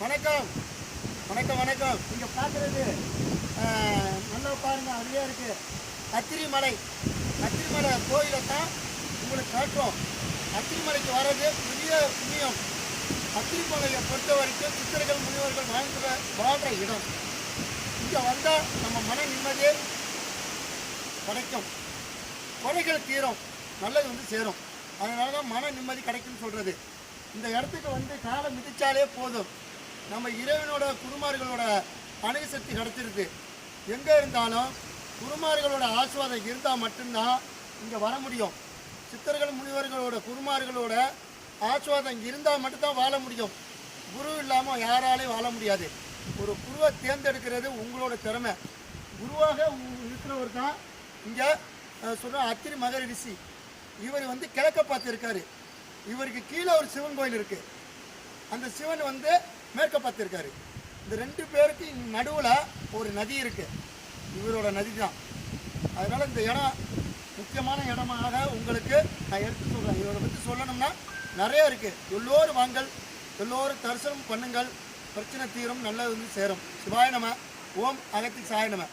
வணக்கம். வணக்கம் வணக்கம். நீங்கள் பார்க்குறது நல்லா பாருங்க அருமையாக இருக்குது கத்திரிமலை. கத்திரிமலை கோயிலை தான் உங்களுக்கு காட்டுறோம். கத்திரிமலைக்கு வர்றது புதிய புண்ணியம். கத்திரிமலையை பொறுத்த வரைக்கும் சித்தர்கள் முனிவர்கள் வாழ்கிற வாழ்கிற இடம். இங்கே வந்தால் நம்ம மன நிம்மதியே கிடைக்கும். குறைகள் தீரும். நல்லது வந்து சேரும். அதனால தான் மன நிம்மதி கிடைக்கும்னு சொல்கிறது இந்த இடத்துக்கு வந்து காலை மிதித்தாலே போதும். நம்ம இறைவனோட குருமார்களோட அணுகு சக்தி கிடச்சிருக்கு. எங்கே இருந்தாலும் குருமார்களோட ஆசிர்வாதம் இருந்தால் மட்டும்தான் இங்கே வர முடியும். சித்தர்கள் முனிவர்களோட குருமார்களோட ஆசிர்வாதம் இருந்தால் மட்டும்தான் வாழ முடியும். குரு இல்லாமல் யாராலையும் வாழ முடியாது. ஒரு குருவை தேர்ந்தெடுக்கிறது உங்களோட திறமை. குருவாக இருக்கிறவர் தான் இங்கே சொல்கிற அத்திரி மகர ரிஷி. இவர் வந்து கிழக்க பார்த்துருக்காரு. இவருக்கு கீழே ஒரு சிவன் கோயில் இருக்குது அந்த சிவன் வந்து மேற்க பார்த்துருக்காரு இந்த ரெண்டு பேருக்கு நடுவில் ஒரு நதி இருக்குது இவரோட நதி தான். அதனால் இந்த இடம் முக்கியமான இடமாக உங்களுக்கு நான் எடுத்து சொல்கிறேன் இவரை பற்றி சொல்லணும்னா நிறைய இருக்குது எல்லோரும் வாங்கள். எல்லோரும் தரிசனம் பண்ணுங்கள். பிரச்சனை தீரும். நல்லது வந்து சேரும். சிவாய நம. ஓம் அகத்தி சாய நம.